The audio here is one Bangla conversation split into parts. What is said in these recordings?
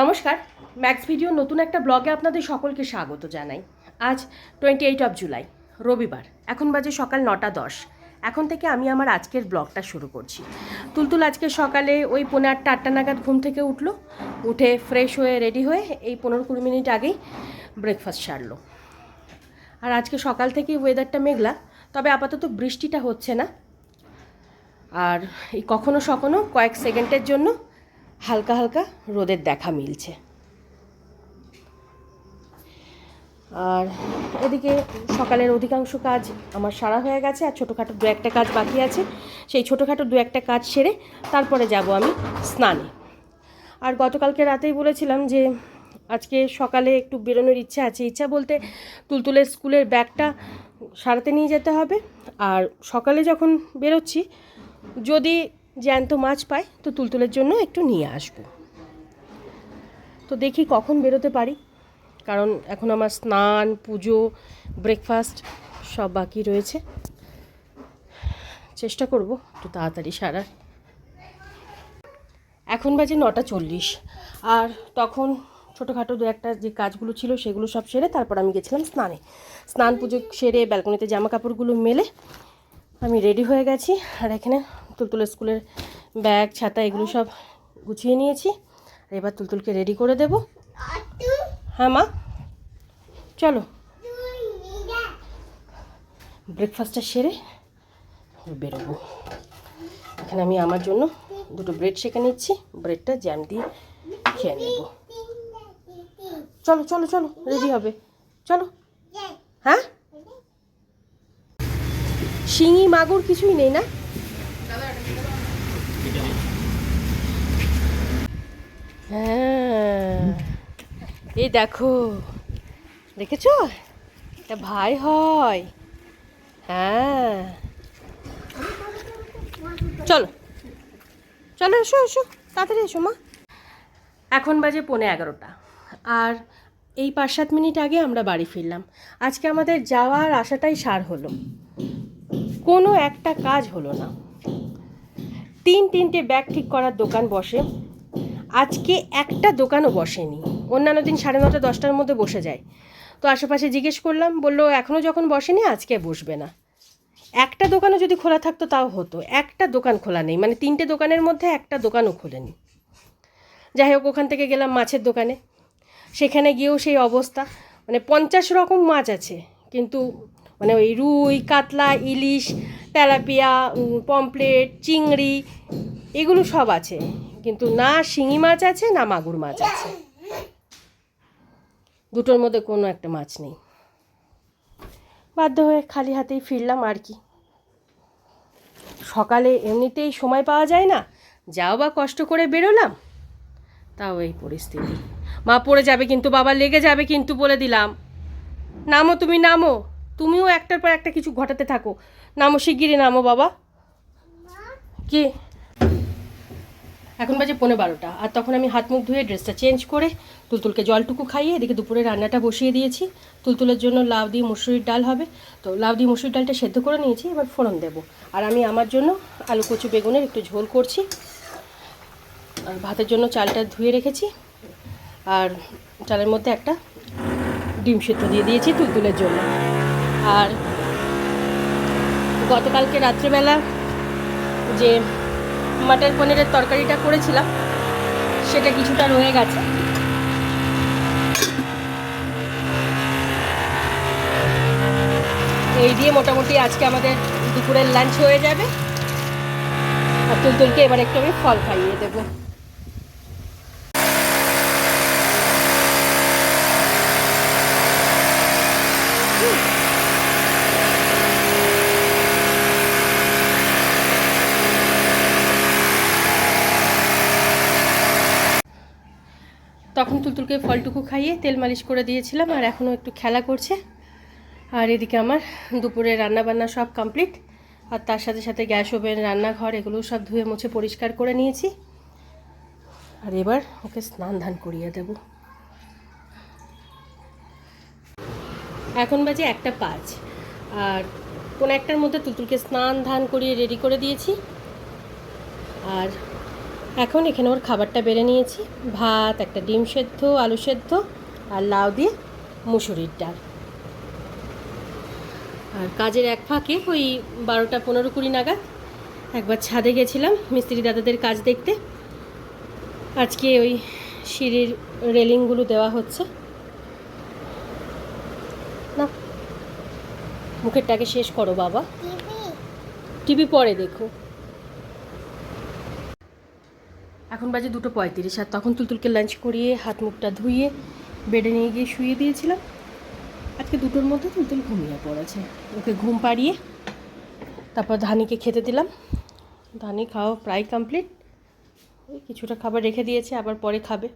নমস্কার ম্যাক্স ভিডিও নতুন একটা ব্লগে আপনাদের সকলকে স্বাগত জানাই। আজ টোয়েন্টি এইট অফ জুলাই রবিবার, এখন বাজে সকাল নটা দশ। এখন থেকে আমি আমার আজকের ব্লগটা শুরু করছি। তুলতুল আজকে সকালে ওই পনেরো আটটা আটটা নাগাদ ঘুম থেকে উঠল, উঠে ফ্রেশ হয়ে রেডি হয়ে এই পনেরো কুড়ি মিনিট আগেই ব্রেকফাস্ট সারলো। আর আজকে সকাল থেকেই ওয়েদারটা মেঘলা, তবে আপাতত বৃষ্টিটা হচ্ছে না। আর এই কখনো সখনো কয়েক সেকেন্ডের জন্য হালকা হালকা রোদের দেখা মিলছে। আর এদিকে সকালের অধিকাংশ কাজ আমার সারা হয়ে গেছে, আর ছোটোখাটো দু একটা কাজ বাকি আছে। সেই ছোটোখাটো দু একটা কাজ সেরে তারপরে যাব আমি স্নানে। আর গতকালকে রাতেই বলেছিলাম যে, আজকে সকালে একটু বেরোনোর ইচ্ছা আছে। ইচ্ছা বলতে তুলতুলের স্কুলের ব্যাগটা সারাতে নিয়ে যেতে হবে। আর সকালে যখন বেরোচ্ছি, যদি জ্যান্ত মাছ পাই তো তুলতুলের জন্য একটু নিয়ে আসব। তো দেখি কখন বেরোতে পারি, কারণ এখন আমার স্নান, পুজো ব্রেকফাস্ট সব বাকি রয়েছে। চেষ্টা করব একটু তাড়াতাড়ি সারার। এখন বাজে নটা চল্লিশ, আর তখন ছোটোখাটো দু একটা যে কাজগুলো ছিল সেগুলো সব সেরে তারপর আমি গেছিলাম স্নানে। স্নান পুজো সেরে ব্যালকনিতে জামা কাপড়গুলো মেলে আমি রেডি হয়ে গেছি, আর এখানে তুলতুলের স্কুলের ব্যাগ, ছাতা এগুলো সব গুছিয়ে নিয়েছি। আর এবার তুলতুলকে রেডি করে দেব। হ্যাঁ মা? চলো। ব্রেকফাস্টটা সেরে বেরোবো। এখানে আমি আমার জন্য দুটো ব্রেড সেঁকে নিচ্ছি। ব্রেডটা জ্যাম দিয়ে খেয়ে নেব। চলো চলো চলো রেডি হবে। চলো। হ্যাঁ? শিঙি, মাগুর কিছুই নেই না? হ্যাঁ। এই দেখো, দেখেছ? এটা ভাই হয়। হ্যাঁ। চলো। চলো, এসো এসো। তাড়াতাড়ি এসো, মা। এখন বাজে পৌনে এগারোটা। আর এই পাঁচ সাত মিনিট আগে আমরা বাড়ি ফিরলাম। আজকে আমাদের যাওয়ার আশাটাই সার হলো। কোনো একটা কাজ হলো না। তিন তিনটে ব্যাগ ঠিক করার দোকান বসে। আজকে একটা দোকানও বসেনি। অন্যান্য দিন সাড়ে নটা, দশটার মধ্যে বসে যায়। তো আশেপাশে জিজ্ঞেস করলাম, বলল এখনও যখন বসেনি, আজকে বসবে না। একটা দোকানও যদি খোলা থাকতো, তাও হতো। একটা দোকান খোলা নেই। মানে তিনটে দোকানের মধ্যে একটা দোকানও খোলেনি। যাই হোক, ওখান থেকে গেলাম মাছের দোকানে। সেখানে গিয়েও সেই অবস্থা। মানে পঞ্চাশ রকম মাছ আছে। কিন্তু মানে ওই রুই, কাতলা, ইলিশ, তেলাপিয়া পমপ্লেট চিংড়ি, এগুলো সব আছে। কিন্তু না শিঙি মাছ আছে, না মাগুর মাছ আছে। দুটোর মধ্যে কোনো একটা মাছ নেই। বাধ্য হয়ে খালি হাতেই ফিরলাম আর কি। সকালে এমনিতেই সময় পাওয়া যায় না, যাও বা কষ্ট করে বেরোলাম, তাও এই পরিস্থিতি। মা পড়ে যাবে কিন্তু, বাবা লেগে যাবে কিন্তু বলে দিলাম। নামো তুমি, নামো। তুমিও একটার পর একটা কিছু ঘটাতে থাকো। নামো শিগগিরই নামো, বাবা। কি? এখন বাজে পনেরো বারোটা। আর তখন আমি হাত মুখ ধুয়ে ড্রেসটা চেঞ্জ করে তুলতুলকে জলটুকু খাইয়ে এদিকে দুপুরে রান্নাটা বসিয়ে দিয়েছি। তুলতুলের জন্য লাউ দিয়ে মুসুরির ডাল হবে। তো লাউ দিয়ে মুসুরির ডালটা সেদ্ধ করে নিয়েছি, এবার ফোড়ন দেবো। আর আমি আমার জন্য আলু কচু বেগুনের একটু ঝোল করছি। আর ভাতের জন্য চালটা ধুয়ে রেখেছি। আর চালের মধ্যে একটা ডিম সেদ্ধ দিয়ে দিয়েছি তুলতুলের জন্য। আর গতকালকে রাত্রেবেলা যে মাটর পনিরের তরকারিটা করেছিলাম, সেটা কিছুটা রয়ে গেছে। এই দিয়ে মোটামুটি আজকে আমাদের দুপুরের লাঞ্চ হয়ে যাবে। আর তুলতুলকে এবার একটু আমি ফল খাইয়ে দেবো। তখন তুলতুলকে ফলটুকু খাইয়ে তেল মালিশ করে দিয়েছিলাম আর এখনও একটু খেলা করছে। আর এদিকে আমার দুপুরে রান্না বান্না সব কমপ্লিট আর তার সাথে সাথে গ্যাস ওভেন, রান্নাঘর এগুলো সব ধুয়ে মুছে পরিষ্কার করে নিয়েছি। আর এবার ওকে স্নান ধান করিয়ে দেব। এখন বাজে একটা পাঁচ আর কোন একটার মধ্যে তুলতুলকে স্নান ধান করিয়ে রেডি করে দিয়েছি। আর এখন এখানে ওর খাবারটা বেড়ে নিয়েছি। ভাত একটা ডিম সেদ্ধ আলু সেদ্ধ আর লাউ দিয়ে মুসুরির ডাল। আর কাজের এক ফাঁকে ওই বারোটা পনেরো কুড়ি নাগাদ একবার ছাদে গেছিলাম মিস্ত্রি দাদাদের কাজ দেখতে। আজকে ওই সিঁড়ির রেলিংগুলো দেওয়া হচ্ছে। না মুখেরটাকে শেষ করো বাবা। টিভি পরে দেখো। এখন বাজে দুটো পঁয়ত্রিশ, আর তখন তুলতুলকে লাঞ্চ করিয়ে হাত মুখটা ধুয়ে বেডে নিয়ে গিয়ে শুয়ে দিয়েছিলাম। আজকে দুটোর মধ্যে তুলতুল ঘুমিয়ে পড়েছে। ওকে ঘুম পাড়িয়ে তারপর ধানিকে খেতে দিলাম। ধানি খাওয়া প্রায় কমপ্লিট ওই কিছুটা খাবার রেখে দিয়েছে, আবার পরে খাবে।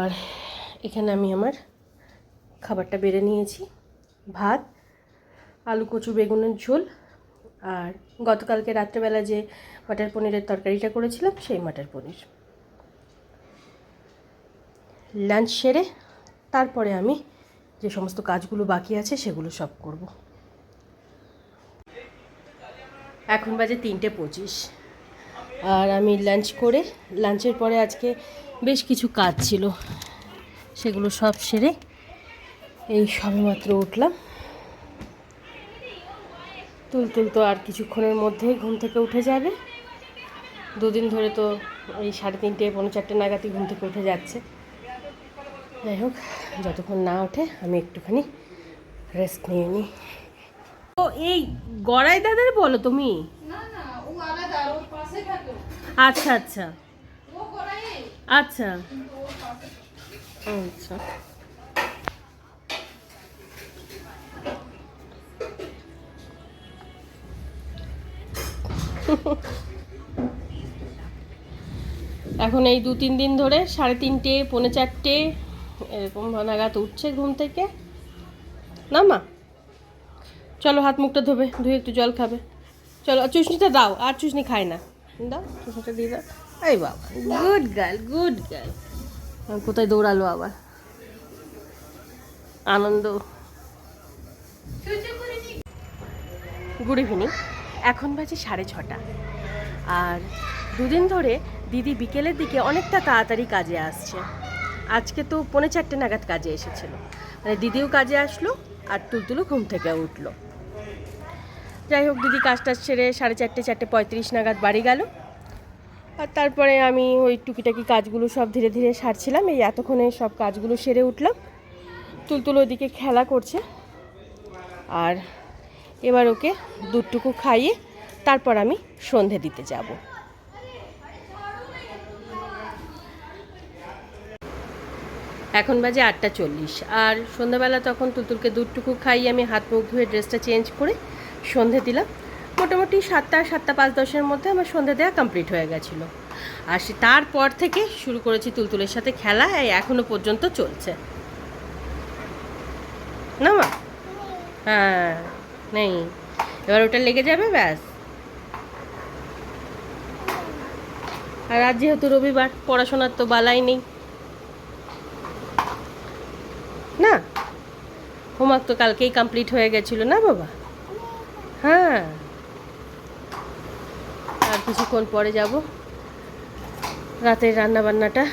আর এখানে আমি আমার খাবারটা বেড়ে নিয়েছি। ভাত, আলু কচু বেগুনের ঝোল আর গতকালকে রাত্রেবেলা যে মাটার পনিরের তরকারিটা করেছিলাম, সেই মাটার পনির। লাঞ্চ সেরে তারপরে আমি যে সমস্ত কাজগুলো বাকি আছে, সেগুলো সব করব। এখন বাজে তিনটে পঁচিশ। আর আমি লাঞ্চ করে লাঞ্চের পরে আজকে বেশ কিছু কাজ ছিল, সেগুলো সব সেরে এই সবেমাত্র উঠলাম। তুলতুল তো আর কিছুক্ষণের মধ্যেই ঘুম থেকে উঠে যাবে। দুদিন ধরে তো এই সাড়ে তিনটে পৌনে চারটে নাগাদই ঘুম থেকে উঠে যাচ্ছে। যাই হোক যতক্ষণ না ওঠে আমি একটুখানি রেস্ট নিয়ে নিই ও এই গড়াই দাদার বলো তুমি? আচ্ছা আচ্ছা। আচ্ছা। আচ্ছা। এখন এই দু তিন দিন ধরে সাড়ে তিনটে, পৌনে চারটে এরকম নাগাদ উঠছে ঘুম থেকে। না মা? চলো হাত মুখটা ধোবে, ধুয়ে একটু জল খাবে। চলো চুষনিটা দাও, আর চুষনি খায় না। দাও চুষনিটা দিয়ে দাও। এই বাবা গুড গার্ল গুড গার্ল কোথায় দৌড়ালো আবার? আনন্দ। গুড ইভিনিং এখন বাজে সাড়ে ছটা। আর দুদিন ধরে দিদি বিকেলের দিকে অনেকটা তাড়াতাড়ি কাজে আসছে। আজকে তো পৌনে চারটে নাগাদ কাজে এসেছিল। মানে দিদিও কাজে আসলো আর তুলতুলো ঘুম থেকে উঠল। যাই হোক, দিদি কাজটা সেরে সাড়ে চারটে চারটে পঁয়ত্রিশ নাগাদ বাড়ি গেল। আর তারপরে আমি ওই টুকিটাকি কাজগুলো সব ধীরে ধীরে সারছিলাম। এই এতক্ষণে সব কাজগুলো সেরে উঠলাম। তুলতুল ওইদিকে খেলা করছে। আর এবার ওকে দুধটুকু খাইয়ে তারপর আমি সন্ধে দিতে যাব। এখন বাজে আটটা চল্লিশ, আর সন্ধ্যাবেলা তখন তুলতুলকে দুধটুকু খাইয়ে আমি হাত মুখ ধুয়ে ড্রেসটা চেঞ্জ করে সন্ধে দিলাম। মোটামুটি সাতটা সাতটা পাঁচ দশের মধ্যে আমার সন্ধে দেওয়া কমপ্লিট হয়ে গেছিল। আর সে তারপর থেকে শুরু করেছি তুলতুলের সাথে খেলা, এই এখনও পর্যন্ত চলছে। না মা? হ্যাঁ। নেই। এবার ওটা লেগে যাবে ব্যাস। আর আজ যেহেতু রবিবার পড়াশোনার তো বালাই নেই। না? হোমওয়ার্ক তো কালকেই কমপ্লিট হয়ে গেছিল না বাবা? হ্যাঁ। আর কিছুক্ষণ পরে যাব। রাতের রান্না বান্নাটা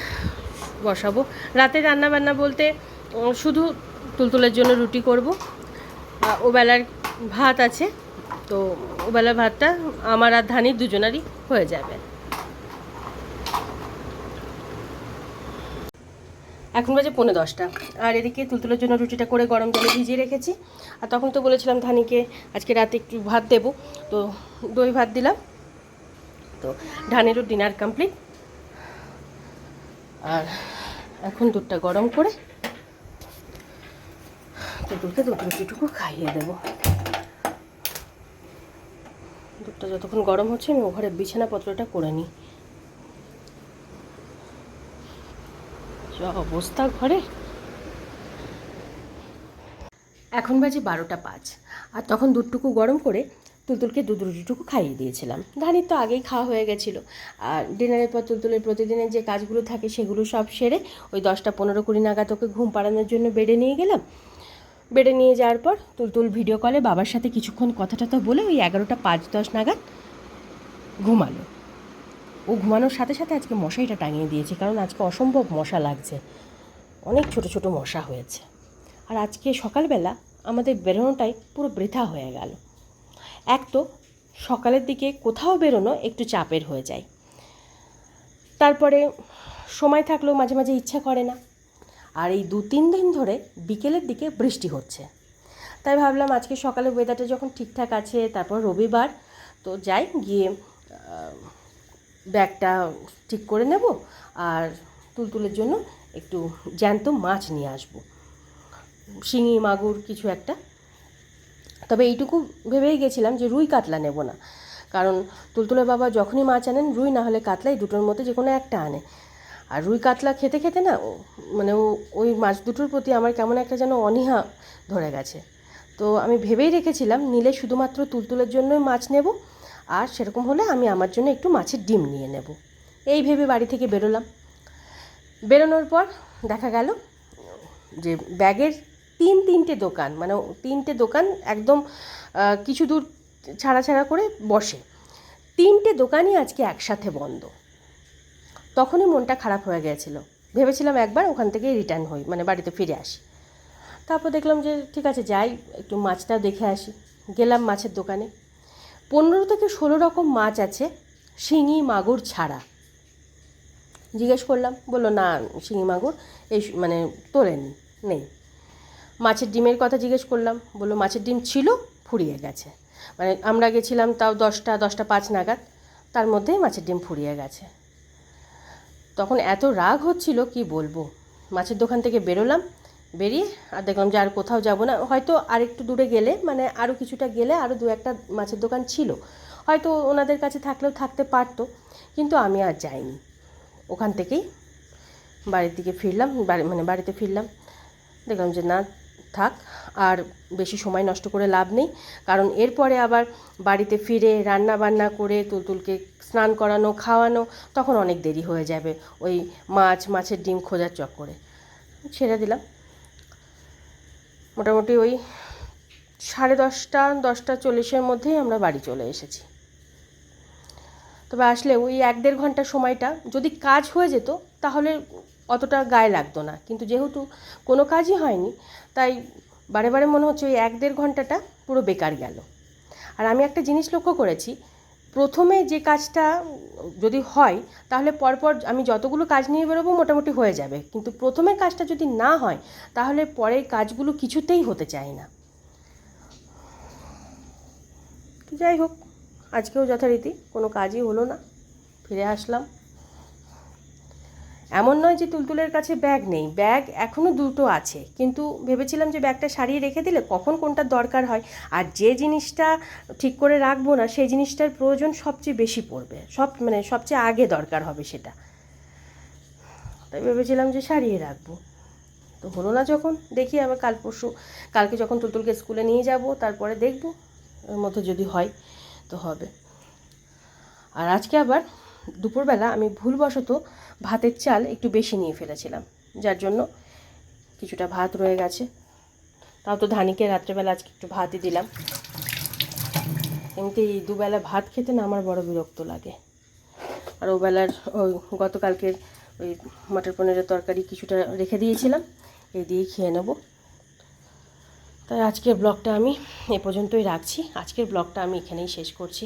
বসাবো। রাতের রান্না বান্না বলতে শুধু তুলতুলের জন্য রুটি করব। আহ, ওবেলার ভাত আছে, তো ওবেলার ভাতটা আমার আর ধানির দুজনারই হয়ে যাবে। এখন বাজে পৌনে দশটা, আর এদিকে তুলতুলের জন্য রুটিটা করে গরম জলে ভিজিয়ে রেখেছি। আর তখন তো বলেছিলাম ধানিকে আজকে রাতে একটু ভাত দেবো, তো দই ভাত দিলাম। তো ধানেরও ডিনার কমপ্লিট। আর এখন দুধটা গরম করে তুলতুলকে দুধ রুটিটুকু খাইয়ে দেবো। দুধটা যতক্ষণ গরম হচ্ছে, আমি ঘরে বিছানাপত্রটা করে নিই। অবস্থা ঘরে? এখন বাজে বারোটা পাঁচ। আর তখন দুধটুকু গরম করে তুলতুলকে দুধ রুটিটুকু খাইয়ে দিয়েছিলাম। ধানির তো আগেই খাওয়া হয়ে গেছিল। আর ডিনারের পর তুলতুলের প্রতিদিনের যে কাজগুলো থাকে, সেগুলো সব সেরে ওই দশটা পনেরো কুড়ি নাগাদ ওকে ঘুম পাড়ানোর জন্য বেডে নিয়ে গেলাম। বেডে নিয়ে যাওয়ার পর তুলতুল ভিডিও কলে বাবার সাথে কিছুক্ষণ কথা টথা বলে ওই এগারোটা পাঁচ দশ নাগাদ ঘুমালো। ও ঘুমানোর সাথে সাথে আজকে মশারিটা টাঙিয়ে দিয়েছে, কারণ আজকে অসম্ভব মশা লাগছে। অনেক ছোট ছোট মশা হয়েছে। আর আজকে সকালবেলা আমাদের বেরোনোটাই পুরো বৃথা হয়ে গেল। এক তো সকালের দিকে কোথাও বেরোনো একটু চাপের হয়ে যায়। তারপরে সময় থাকলেও মাঝে মাঝে ইচ্ছা করে না। আর এই দু তিন দিন ধরে বিকেলের দিকে বৃষ্টি হচ্ছে। তাই ভাবলাম আজকে সকালে ওয়েদারটা যখন ঠিকঠাক আছে, তারপর রবিবার, তো যাই গিয়ে ব্যাগটা ঠিক করে নেব আর তুলতুলের জন্য একটু জ্যান্ত মাছ নিয়ে আসব। শিঙি, মাগুর কিছু একটা। তবে এইটুকু ভেবেই গেছিলাম যে রুই কাতলা নেব না। কারণ তুলতুলের বাবা যখনই মাছ আনেন, রুই না হলে কাতলাই দুটোর মধ্যে যে কোনো একটা আনে। আর রুই কাতলা খেতে খেতে না মানে ওই মাছ দুটোর প্রতি আমার কেমন একটা যেন অনীহা ধরে গেছে। তো আমি ভেবেই রেখেছিলাম, নিলে শুধুমাত্র তুলতুলের জন্যই মাছ নেব, আর সেরকম হলে আমি আমার জন্য একটু মাছের ডিম নিয়ে নেব। এই ভেবে বাড়ি থেকে বেরোলাম। বেরোনোর পর দেখা গেল যে ব্যাগের তিন তিনটে দোকান মানে তিনটে দোকান একদম কিছু দূর ছাড়া ছাড়া করে বসে। তিনটে দোকানই আজকে একসাথে বন্ধ। তখনই মনটা খারাপ হয়ে গিয়েছিল। ভেবেছিলাম একবার ওখান থেকে রিটার্ন হই মানে বাড়িতে ফিরে আসি। তারপর দেখলাম যে, ঠিক আছে, যাই, একটু মাছটা দেখে আসি। গেলাম মাছের দোকানে। পনেরো থেকে ষোলো রকম মাছ আছে, শিঙি, মাগুর ছাড়া। জিজ্ঞেস করলাম, বলল, না, শিঙি, মাগুর, এই মানে তোলেনি নেই। মাছের ডিমের কথা জিজ্ঞেস করলাম, বলল, মাছের ডিম ছিল, ফুরিয়ে গেছে। মানে আমরা গেছিলাম তাও দশটা দশটা পাঁচ নাগাদ, তার মধ্যেই মাছের ডিম ফুরিয়ে গেছে। তখন এত রাগ হচ্ছিল, কি বলব? মাছের দোকান থেকে বেরোলাম, বেরিয়ে আর দেখলাম যে আর কোথাও যাব না। হয়তো আর একটু দূরে গেলে মানে আরও কিছুটা গেলে আরও দু একটা মাছের দোকান ছিল। হয়তো ওনাদের কাছে থাকলেও থাকতে পারতো, কিন্তু আমি আর যাইনি। ওখান থেকেই বাড়ির দিকে ফিরলাম, বাড়ি মানে বাড়িতে ফিরলাম। দেখলাম যে না থাক, আর বেশি সময় নষ্ট করে লাভ নেই। কারণ এরপরে আবার বাড়িতে ফিরে রান্না বান্না করে তুলতুলকে স্নান করানো, খাওয়ানো, তখন অনেক দেরি হয়ে যাবে ওই মাছ, মাছের ডিম খোঁজার চক্করে। ছেড়ে দিলাম। মোটামুটি ওই সাড়ে দশটা দশটা চল্লিশের মধ্যেই আমরা বাড়ি চলে এসেছি। তবে আসলে ওই এক দেড় ঘণ্টা সময়টা যদি কাজ হয়ে যেত, তাহলে অতটা গায়ে লাগতো না। কিন্তু যেহেতু কোনো কাজই হয়নি, তাই বারে বারে মনে হচ্ছে ওই এক দেড় ঘন্টাটা পুরো বেকার গেল। আর আমি একটা জিনিস লক্ষ্য করেছি, প্রথমে যে কাজটা যদি হয়, তাহলে পরপর আমি যতগুলো কাজ নিয়ে বেরোবো মোটামুটি হয়ে যাবে। কিন্তু প্রথমের কাজটা যদি না হয়, তাহলে পরের কাজগুলো কিছুতেই হতে চায় না। যাই হোক, আজকেও যথারীতি কোনো কাজই হলো না। ফিরে আসলাম। এমন নয় যে তুলতুলের কাছে ব্যাগ নেই। ব্যাগ এখনও দুটো আছে। কিন্তু ভেবেছিলাম যে ব্যাগটা সারিয়ে রেখে দিলে কখন কোনটা দরকার হয়। আর যে জিনিসটা ঠিক করে রাখব না, সেই জিনিসটার প্রয়োজন সবচেয়ে বেশি পড়বে। সব মানে সবচেয়ে আগে দরকার হবে সেটা। তাই ভেবেছিলাম যে সারিয়ে রাখব। তো হলো না যখন, দেখি আবার কাল পরশু, কালকে যখন তুলতুলকে স্কুলে নিয়ে যাব, তারপরে দেখব, এর মধ্যে যদি হয় তো হবে। আর আজকে আবার দুপুরবেলা আমি ভুলবশত ভাতের চাল একটু বেশি নিয়ে ফেলেছিলাম, যার জন্য কিছুটা ভাত রয়ে গেছে। তাও তো ধানিকে রাত্রেবেলা আজকে একটু ভাতই দিলাম। এমনিতে এই দুবেলা ভাত খেতে না আমার বড় বিরক্ত লাগে। আর ওবেলার ওই গতকালকের ওই মটর পনিরের তরকারি কিছুটা রেখে দিয়েছিলাম, এই দিয়েই খেয়ে নেব। তাই আজকের ব্লগটা আমি এ পর্যন্তই রাখছি। আজকের ব্লগটা আমি এখানেই শেষ করছি।